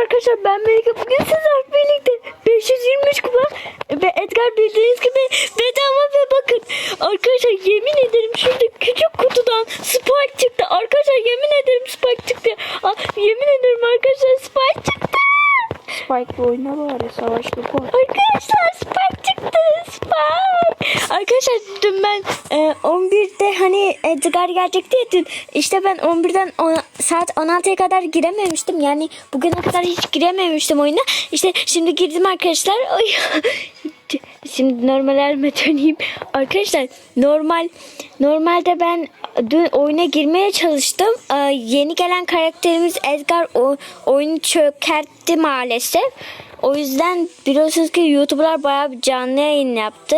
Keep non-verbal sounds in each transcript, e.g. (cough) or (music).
Arkadaşlar ben Melike. Bugün sizlerle birlikte 523 kupa ve Edgar bildiğiniz gibi bedava ve bakın arkadaşlar yemin ederim şurada küçük kutudan Spike çıktı. Arkadaşlar yemin ederim Spike çıktı. Aa, yemin ederim arkadaşlar Spike çıktı. Spike'la oyna bari savaşlı koy. Arkadaşlar Spike çıktı Spike. Arkadaşlar dün ben e, 11'de hani Edgar gelecekti ya dün. İşte ben 11'den on- saat 16'ya kadar girememiştim. Yani bugüne kadar hiç girememiştim oyuna. İşte şimdi girdim arkadaşlar. (laughs) Ay. Şimdi normal halime döneyim. Arkadaşlar normal normalde ben dün oyuna girmeye çalıştım. Ee, yeni gelen karakterimiz Edgar o, oyunu çökertti maalesef. O yüzden biliyorsunuz ki YouTuber'lar bayağı bir canlı yayın yaptı.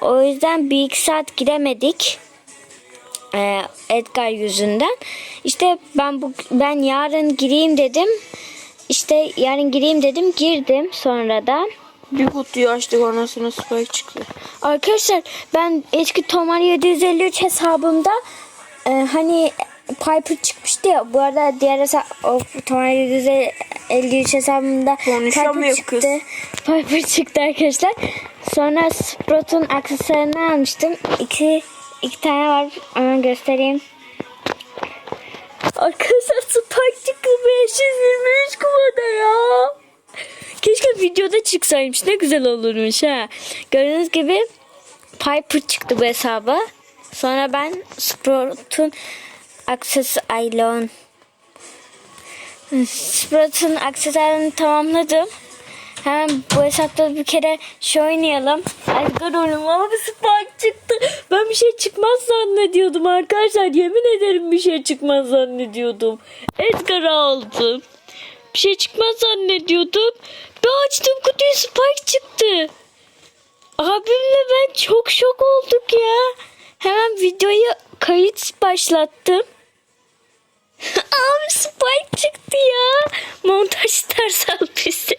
O yüzden bir iki saat giremedik. Ee, Edgar yüzünden. İşte ben bu ben yarın gireyim dedim. İşte yarın gireyim dedim. Girdim sonradan. Bir kutuyu açtık anasını Spike çıktı. Arkadaşlar ben eski Tomar 753 hesabımda e, hani Piper çıkmıştı ya. Bu arada diğer hesap o Tomar 753 hesabımda Piper çıktı. kız. Piper çıktı arkadaşlar. Sonra Sprout'un aksesuarını almıştım. İki, iki tane var. Hemen göstereyim. Arkadaşlar Spike çıktı 523 kumada ya. Keşke videoda çıksaymış. Ne güzel olurmuş ha. Gördüğünüz gibi Piper çıktı bu hesaba. Sonra ben Sprout'un Access Aylon Sprout'un aksesuarını tamamladım. Hemen bu hesapta bir kere şu oynayalım. Edgar oyunum ama bir Spike çıktı. Ben bir şey çıkmaz zannediyordum arkadaşlar. Yemin ederim bir şey çıkmaz zannediyordum. Edgar'ı aldım. Bir şey çıkmaz zannediyordum. Bir açtım kutuyu Spike çıktı. Abimle ben çok şok olduk ya. Hemen videoyu kayıt başlattım. Abi Spike çıktı ya. Montaj ters al bizi.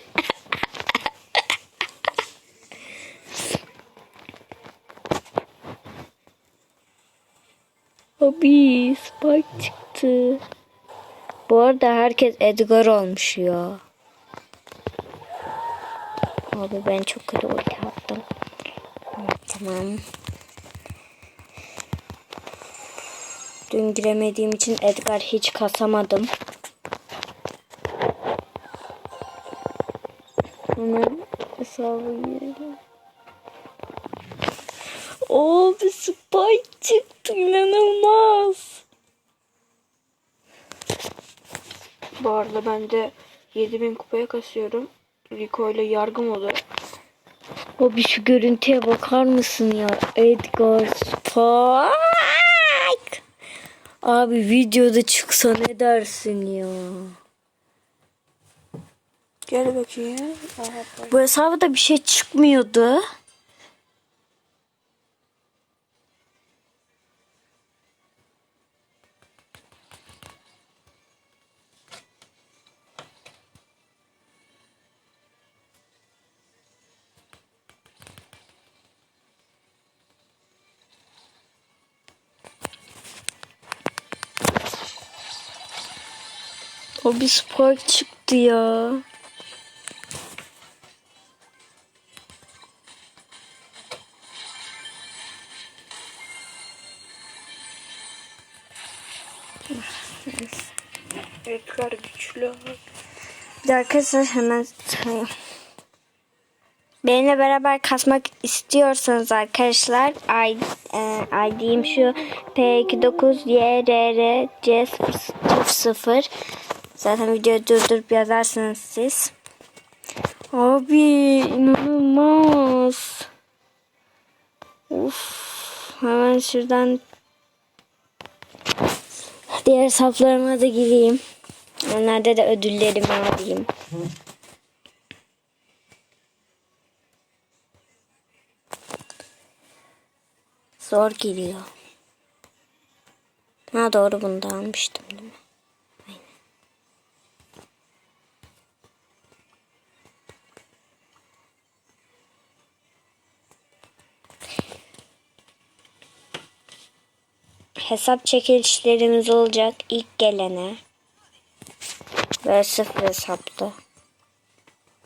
Abi Spike çıktı. Bu arada herkes Edgar olmuş ya. Abi ben çok kötü ulti attım. Tamam. Dün giremediğim için Edgar hiç kasamadım. Hemen hesabı girelim. Oo bir spike çıktı inanılmaz. Bu arada ben de 7000 kupaya kasıyorum. Rico ile yargı modu. Abi şu görüntüye bakar mısın ya? Edgar Spike. Abi videoda çıksa ne dersin ya? Gel bakayım. Aha. Bu hesabda bir şey çıkmıyordu. O bir spark çıktı ya. Edgar güçlü. Bir de arkadaşlar hemen. Benimle beraber kasmak istiyorsanız arkadaşlar ID, e, ID'im şu P29YRRC00 Zaten videoyu durdurup yazarsınız siz. Abi inanılmaz. Uf, hemen şuradan diğer hesaplarıma da gireyim. Onlarda da ödüllerimi alayım. Zor geliyor. Ha doğru bunu da almıştım değil mi? Hesap çekilişlerimiz olacak ilk gelene. Böyle sıfır hesapta.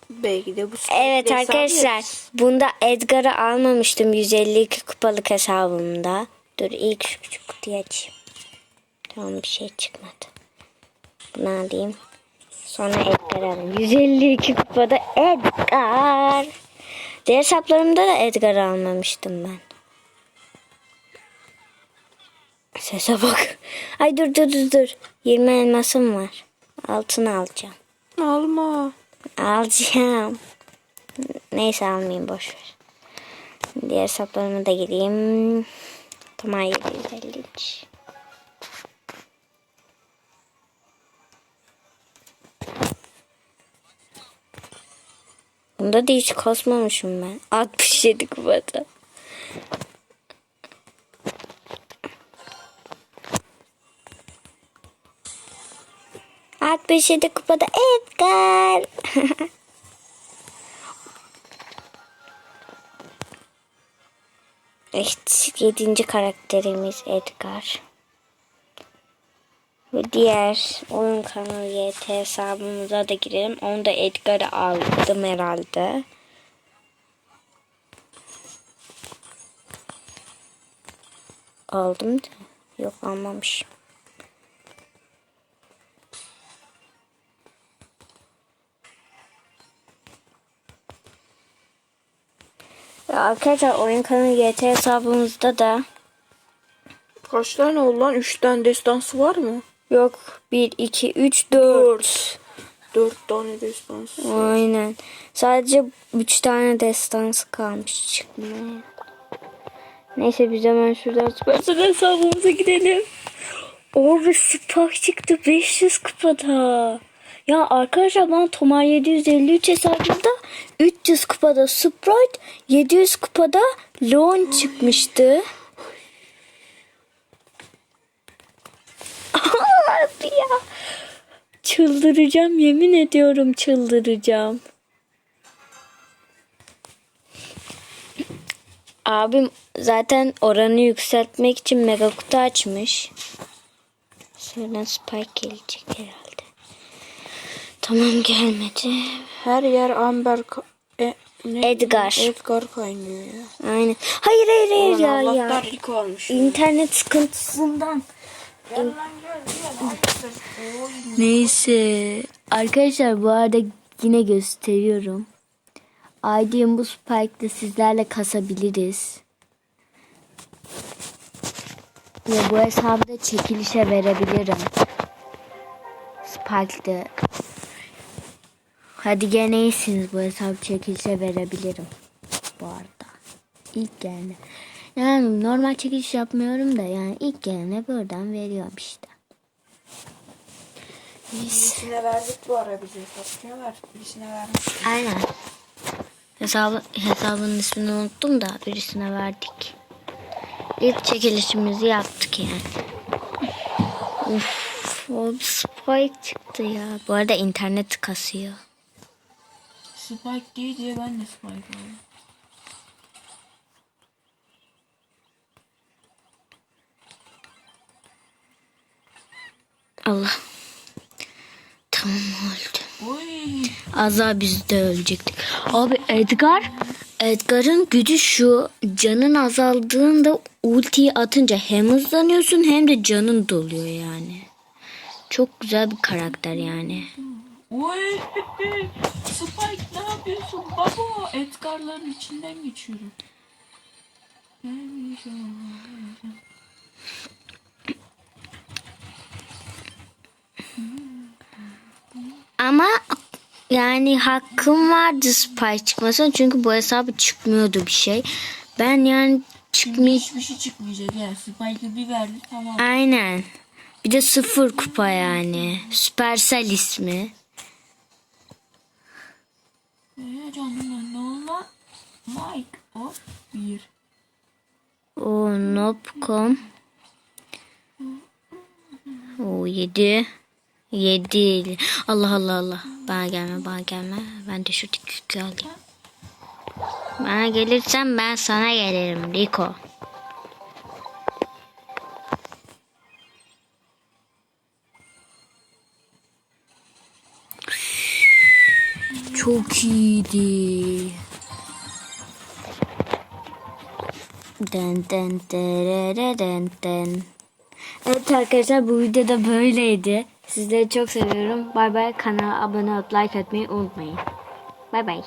Belki de bu Evet arkadaşlar yeriz. bunda Edgar'ı almamıştım 152 kupalık hesabımda. Dur ilk şu küçük kutuyu açayım. Tamam bir şey çıkmadı. Bunu alayım. Sonra Edgar'ı alayım. 152 kupada Edgar. Diğer hesaplarımda da Edgar'ı almamıştım ben. Sese bak. Ay dur dur dur dur. 20 elmasım var. Altını alacağım. Alma. Alacağım. Neyse almayayım boş ver. Diğer hesaplarıma da gireyim. Tamam 753. Bunda da hiç kasmamışım ben. 67 kupada. Altmış yedi kupada Edgar. (laughs) Evet, yedinci karakterimiz Edgar. Ve diğer oyun kanalı YT hesabımıza da girelim. Onu da Edgar'ı aldım herhalde. Aldım da. Yok almamışım. Ve arkadaşlar oyun kanalı YT hesabımızda da Kaç tane oldu lan? 3 tane destansı var mı? yok 1, 2, 3, 4. 4 tane destansı. Aynen. Sadece 3 tane destansı kalmış çıkmaya. Neyse biz hemen şuradan Supercell hesabımıza gidelim. Orada Spark çıktı 500 kupada. Ya arkadaşlar bana Tomar 753 hesabında 300 kupada Sprite 700 kupada Leon çıkmıştı. (laughs) Abi ya. Çıldıracağım yemin ediyorum çıldıracağım. Abim zaten oranı yükseltmek için mega kutu açmış. Sonra Spike gelecek herhalde. Tamam gelmedi. Her yer Amber e, ne? Edgar. Edgar kaynıyor ya. Aynen. Hayır hayır hayır ya ya. Rico almış. İnternet sıkıntısından. Gel lan gel gel. Oy. Neyse. Arkadaşlar bu arada yine gösteriyorum. ID'm bu Spike'da sizlerle kasabiliriz. Ve bu hesabda çekilişe verebilirim. Spike'da. Hadi gene iyisiniz bu hesabı çekilişe verebilirim. Bu arada. İlk gelene. Yani normal çekiliş yapmıyorum da yani ilk gelene buradan veriyorum işte. Birisine verdik bu ara bize. Verdik. Birisine vermiş. Aynen. Hesabı, hesabının ismini unuttum da birisine verdik. İlk çekilişimizi yaptık yani. Uf, o bir spike çıktı ya. Bu arada internet kasıyor. Spike değil diye ben de Spike aldım. Allah. Tamam öldü. Oy. Az daha biz de ölecektik. Abi Edgar, Edgar'ın gücü şu. Canın azaldığında ultiyi atınca hem hızlanıyorsun hem de canın doluyor yani. Çok güzel bir karakter yani. Oy. (laughs) Spike yapıyorsun baba? Edgar'ların içinden geçiyorum. Ama yani hakkım vardı spy çıkmasına çünkü bu hesabı çıkmıyordu bir şey. Ben yani çıkmay Hiçbir şey çıkmayacak ya. Spike'ı bir verdi tamam. Aynen. Bir de sıfır kupa yani. Süpersel ismi. Oldu? Mike o bir. O Nopcom. O 7. 7. Allah Allah Allah. Bana gelme bana gelme. Ben de şuradaki yükü alayım. Bana gelirsen ben sana gelirim Rico. Çok iyiydi. Den den derere den den. Evet arkadaşlar bu videoda böyleydi. Sizleri çok seviyorum. Bay bay. Kanala abone olup like atmayı unutmayın. Bay bay.